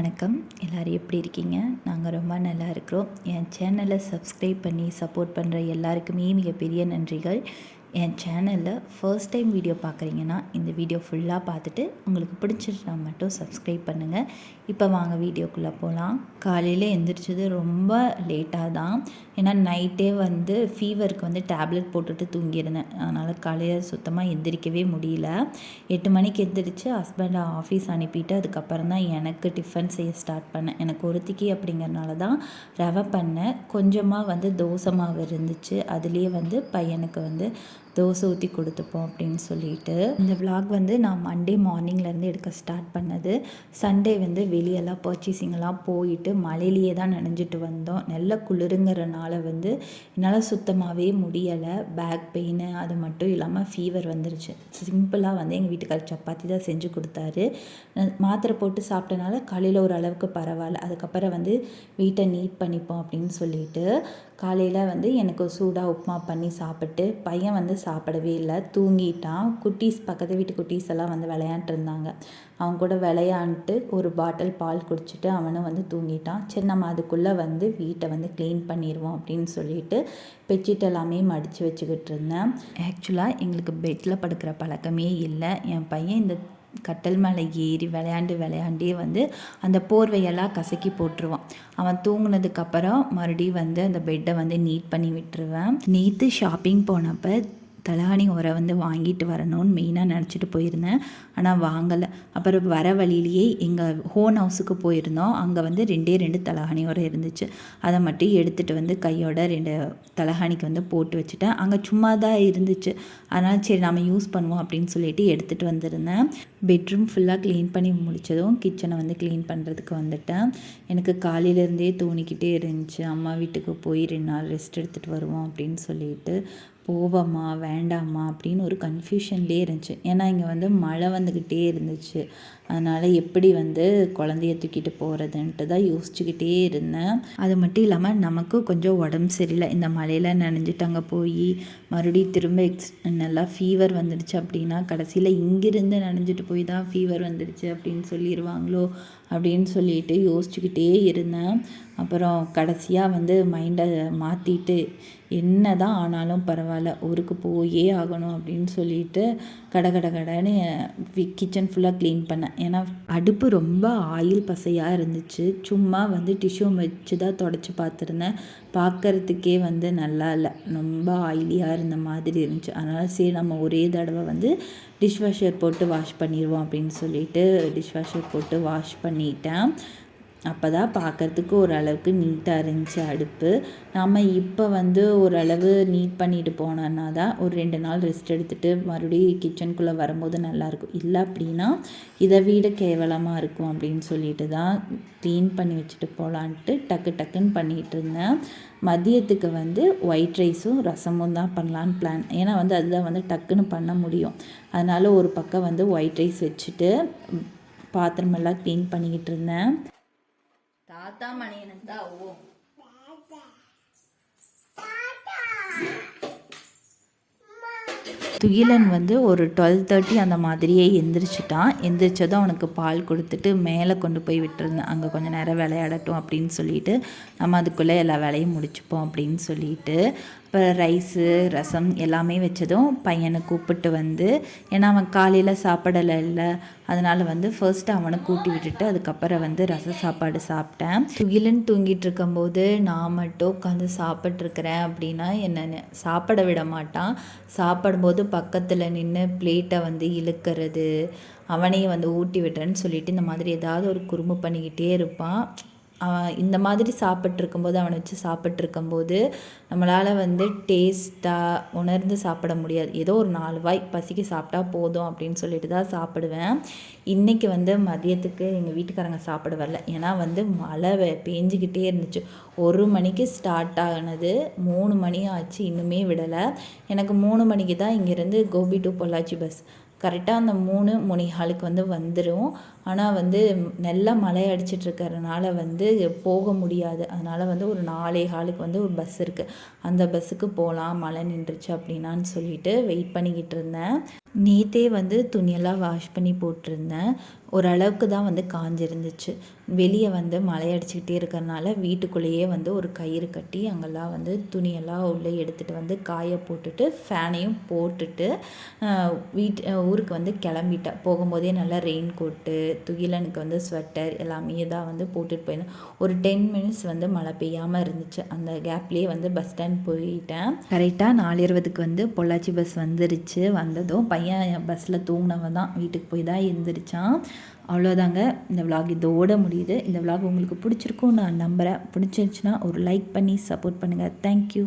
வணக்கம். எல்லோரும் எப்படி இருக்கீங்க? நாங்கள் ரொம்ப நல்லா இருக்கிறோம். என் சேனலை சப்ஸ்கிரைப் பண்ணி சப்போர்ட் பண்ணுற எல்லாருக்குமே மிகப்பெரிய நன்றிகள். என் சேனலில் ஃபர்ஸ்ட் டைம் வீடியோ பார்க்குறீங்கன்னா இந்த வீடியோ ஃபுல்லாக பார்த்துட்டு உங்களுக்கு பிடிச்சிருந்தா மட்டும் சப்ஸ்கிரைப் பண்ணுங்கள் இப்போ வாங்க வீடியோக்குள்ளே போகலாம் காலையில் எந்திரிச்சது ரொம்ப லேட்டாக தான். ஏன்னா நைட்டே வந்து ஃபீவருக்கு வந்து டேப்லெட் போட்டுட்டு தூங்கியிருந்தேன். அதனால் காலையில் சுத்தமாக எந்திரிக்கவே முடியல. எட்டு மணிக்கு எந்திரிச்சு ஹஸ்பண்டை ஆஃபீஸ் அனுப்பிட்டு அதுக்கப்புறம் தான் எனக்கு டிஃபன் செய்ய ஸ்டார்ட் பண்ணேன். எனக்கு ஒருத்திக்கு அப்படிங்கிறனால தான் ரவை பண்ணேன். கொஞ்சமாக வந்து தோசை மாவு இருந்துச்சு. அதுலேயே வந்து பையனுக்கு வந்து தோசை ஊற்றி கொடுத்துப்போம் அப்படின்னு சொல்லிட்டு இந்த விளாக் வந்து நான் மண்டே மார்னிங்லேருந்து எடுக்க ஸ்டார்ட் பண்ணது. சண்டே வந்து வெளியெல்லாம் பர்ச்சேசிங்கெல்லாம் போயிட்டு மழையிலேயே தான் நினைஞ்சிட்டு வந்தோம். நல்ல குளிருங்கிறனால வந்து என்னால் சுத்தமாகவே முடியலை. பேக் பெயின் அது மட்டும் இல்லாமல் ஃபீவர் வந்துருச்சு. சிம்பிளாக வந்து எங்கள் வீட்டுக்கார் சப்பாத்தி தான் செஞ்சு கொடுத்தாரு. மாத்திரை போட்டு சாப்பிட்டனால காலையில் ஒரு அளவுக்கு பரவாயில்ல. அதுக்கப்புறம் வந்து வீட்டை நீட் பண்ணிப்போம் அப்படின்னு சொல்லிட்டு காலையில் வந்து எனக்கு சூடாக உப்புமா பண்ணி சாப்பிட்டு பையன் வந்து சாப்பிடவே இல்லை. தூங்கிட்டான். குட்டீஸ் பக்கத்து வீட்டு குட்டீஸ் எல்லாம் வந்து விளையாண்டுருந்தாங்க அவங்க கூட விளையாண்டுட்டு ஒரு பாட்டில் பால் குடிச்சிட்டு அவனும் வந்து தூங்கிட்டான். சரி நம்ம அதுக்குள்ளே வந்து வீட்டை வந்து க்ளீன் பண்ணிடுவோம் அப்படின்னு சொல்லிட்டு பெட்ஷீட் எல்லாமே மடித்து வச்சுக்கிட்டு இருந்தேன். ஆக்சுவலாக எங்களுக்கு பெட்டில் படுக்கிற பழக்கமே இல்லை. என் பையன் இந்த கட்டல் மேலே ஏறி விளையாண்டு விளையாண்டே வந்து அந்த போர்வையெல்லாம் கசக்கி போட்டுருவான். அவன் தூங்கினதுக்கப்புறம் மறுபடியும் வந்து அந்த பெட்டை வந்து நீட் பண்ணி விட்டுருவேன். நேற்று ஷாப்பிங் போனப்போ தலகாணி உரை வந்து வாங்கிட்டு வரணும்னு மெயினாக நினச்சிட்டு போயிருந்தேன். ஆனால் வாங்கலை. அப்புறம் வர வழியிலேயே எங்கள் ஹோன் ஹவுஸுக்கு போயிருந்தோம். அங்கே வந்து ரெண்டே ரெண்டு தலகாணி உரை இருந்துச்சு. அதை மட்டும் எடுத்துகிட்டு வந்து கையோட ரெண்டு தலகாணிக்கு வந்து போட்டு வச்சுட்டேன். அங்கே சும்மா தான் இருந்துச்சு. அதனால் சரி நம்ம யூஸ் பண்ணுவோம் அப்படின்னு சொல்லிட்டு எடுத்துகிட்டு வந்திருந்தேன். பெட்ரூம் ஃபுல்லாக க்ளீன் பண்ணி முடித்ததும் கிச்சனை வந்து க்ளீன் பண்ணுறதுக்கு வந்துட்டேன். எனக்கு காலையிலேருந்தே தோணிக்கிட்டே இருந்துச்சு. அம்மா வீட்டுக்கு போய் ரெண்டு நாள் ரெஸ்ட் எடுத்துகிட்டு வருவோம் அப்படின்னு சொல்லிட்டு போவோமா வேண்டாமா அப்படின்னு ஒரு கன்ஃபியூஷன்லேயே இருந்துச்சு. ஏன்னா இங்கே வந்து மழை வந்துக்கிட்டே இருந்துச்சு. அதனால் எப்படி வந்து குழந்தைய தூக்கிட்டு போகிறதுன்ட்டு தான் யோசிச்சுக்கிட்டே இருந்தேன். அது மட்டும் இல்லாமல் நமக்கும் கொஞ்சம் உடம்பு சரியில்லை. இந்த மழையில் நனைஞ்சிட்டு அங்கே போய் மறுபடியும் திரும்ப எக்ஸ் நல்லா ஃபீவர் வந்துடுச்சு அப்படின்னா கடைசியில் இங்கிருந்து நனைஞ்சிட்டு போய் தான் ஃபீவர் வந்துடுச்சு அப்படின்னு சொல்லிடுவாங்களோ அப்படின்னு சொல்லிட்டு யோசிச்சுக்கிட்டே இருந்தேன். அப்புறம் கடைசியாக வந்து மைண்டை மாற்றிட்டு என்ன தான் ஆனாலும் பரவாயில்ல ஊருக்கு போயே ஆகணும் அப்படின்னு சொல்லிட்டு கட கட கடைன்னு கிச்சன் ஃபுல்லாக க்ளீன் பண்ணேன். ஏன்னா அடுப்பு ரொம்ப ஆயில் பசையாக இருந்துச்சு. சும்மா வந்து டிஷ்யூ வச்சு தான் தொடச்சி பார்த்துருந்தேன். பார்க்கறதுக்கே வந்து நல்லா இல்லை. ரொம்ப ஆயிலியாக இருந்த மாதிரி இருந்துச்சு. அதனால் சரி நம்ம ஒரே தடவை வந்து டிஷ் வாஷர் போட்டு வாஷ் பண்ணிடுவோம் அப்படின்னு சொல்லிட்டு டிஷ் வாஷர் போட்டு வாஷ் பண்ணிட்டேன். அப்போ தான் பார்க்கறதுக்கு ஓரளவுக்கு நீட்டாக இருந்துச்சு அடுப்பு. நம்ம இப்போ வந்து ஓரளவு நீட் பண்ணிட்டு போனோன்னா தான் ஒரு ரெண்டு நாள் ரெஸ்ட் எடுத்துகிட்டு மறுபடியும் கிச்சனுக்குள்ளே வரும்போது நல்லாயிருக்கும் இல்லை அப்படின்னா இதை விட கேவலமாக இருக்கும் அப்படின்னு சொல்லிட்டு தான் க்ளீன் பண்ணி வச்சுட்டு போகலான்ட்டு டக்கு டக்குன்னு பண்ணிகிட்டு இருந்தேன். மதியத்துக்கு வந்து ஒயிட் ரைஸும் ரசமும் தான் பண்ணலான்னு பிளான் ஏன்னா வந்து அதுதான் வந்து டக்குன்னு பண்ண முடியும். அதனால் ஒரு பக்கம் வந்து ஒயிட் ரைஸ் வச்சுட்டு பாத்திரமெல்லாம் க்ளீன் பண்ணிக்கிட்டு இருந்தேன் தாத்தா மணியனந்தா ஓ. துகிலன் வந்து ஒரு டுவெல் தேர்ட்டி அந்த மாதிரியே எந்திரிச்சிட்டான். எந்திரிச்சதும் அவனுக்கு பால் கொடுத்துட்டு மேலே கொண்டு போய் விட்டுருந்தேன். அங்கே கொஞ்சம் நேரம் விளையாடட்டும் அப்படின்னு சொல்லிட்டு நம்ம அதுக்குள்ளே எல்லா வேலையும் முடிச்சுப்போம் அப்படின்னு சொல்லிட்டு இப்போ ரைஸு ரசம் எல்லாமே வச்சதும் பையனை கூப்பிட்டு வந்து ஏன்னா அவன் காலையில் சாப்பிடலை இல்லை. அதனால் வந்து ஃபர்ஸ்ட்டு அவனை கூட்டி விட்டுட்டு அதுக்கப்புறம் வந்து ரச சாப்பாடு சாப்பிட்டேன். துகிலன் தூங்கிட்டு இருக்கும்போது நான் மட்டும் உட்காந்து சாப்பிட்ருக்கிறேன் அப்படின்னா என்னென்னு? சாப்பிட விட மாட்டான். சாப்பிடும்போது பக்கத்தில் நின்று பிளேட்டை வந்து இழுக்கிறது. அவனையும் வந்து ஊட்டி விடுறேன்னு சொல்லிட்டு இந்த மாதிரி ஏதாவது ஒரு குறும்பு பண்ணிக்கிட்டே இருப்பான். அவன் இந்த மாதிரி சாப்பிட்ருக்கும்போது அவனை வச்சு சாப்பிட்ருக்கும்போது நம்மளால் வந்து டேஸ்ட்டாக உணர்ந்து சாப்பிட முடியாது. ஏதோ ஒரு நாலு வாய் பசிக்கு சாப்பிட்டா போதும் அப்படின்னு சொல்லிட்டு தான் சாப்பிடுவேன். இன்றைக்கி வந்து மதியத்துக்கு எங்கள் வீட்டுக்காரங்க சாப்பிட வரல. ஏன்னா வந்து மழை பேஞ்சிக்கிட்டே இருந்துச்சு. ஒரு மணிக்கு ஸ்டார்ட் ஆனது மூணு மணி ஆச்சு இன்னுமே விடலை. எனக்கு மூணு மணிக்கு தான் இங்கேருந்து கோபி டு பொள்ளாச்சி பஸ் கரெக்டாக அந்த மூணு மணிஹாலுக்கு வந்து வந்துடும் ஆனால் வந்து நல்லா மழை அடிச்சிட்டு வந்து போக முடியாது. அதனால் வந்து ஒரு நாலே காலுக்கு வந்து ஒரு பஸ் இருக்குது அந்த பஸ்ஸுக்கு போகலாம் மழை நின்றுச்சு அப்படின்னான்னு சொல்லிட்டு வெயிட் பண்ணிக்கிட்டு இருந்தேன். நேத்தே வந்து துணியெல்லாம் வாஷ் பண்ணி போட்டிருந்தேன். ஓரளவுக்கு தான் வந்து காஞ்சிருந்துச்சு. வெளியே வந்து மழை அடிச்சுக்கிட்டே இருக்கிறனால வீட்டுக்குள்ளேயே வந்து ஒரு கயிறு கட்டி அங்கெல்லாம் வந்து துணியெல்லாம் உள்ளே எடுத்துகிட்டு வந்து காய போட்டுட்டு ஃபேனையும் போட்டுட்டு வீட்டு ஊருக்கு வந்து கிளம்பிட்டேன். போகும்போதே நல்லா ரெயின் கோட்டு துகிலனுக்கு வந்து ஸ்வெட்டர் எல்லாமே தான் வந்து போட்டுட்டு போயிருந்தேன். ஒரு டென் மினிட்ஸ் வந்து மழை பெய்யாமல் இருந்துச்சு. அந்த கேப்லேயே வந்து பஸ் ஸ்டாண்ட் போயிட்டேன். கரெக்டாக நாலு இருபதுக்கு வந்து பொள்ளாச்சி பஸ் வந்துருச்சு. வந்ததும் பையன் பஸ்ஸில் தூங்கினவன் தான். வீட்டுக்கு போய் தான் எழுந்திரிச்சான் அவ்வளோதாங்க இந்த விலாக் இதோட முடியுது. இந்த விலாக் உங்களுக்கு பிடிச்சிருக்கும் நான் நம்புகிறேன் பிடிச்சிருச்சுன்னா ஒரு லைக் பண்ணி சப்போர்ட் பண்ணுங்கள் தேங்க்யூ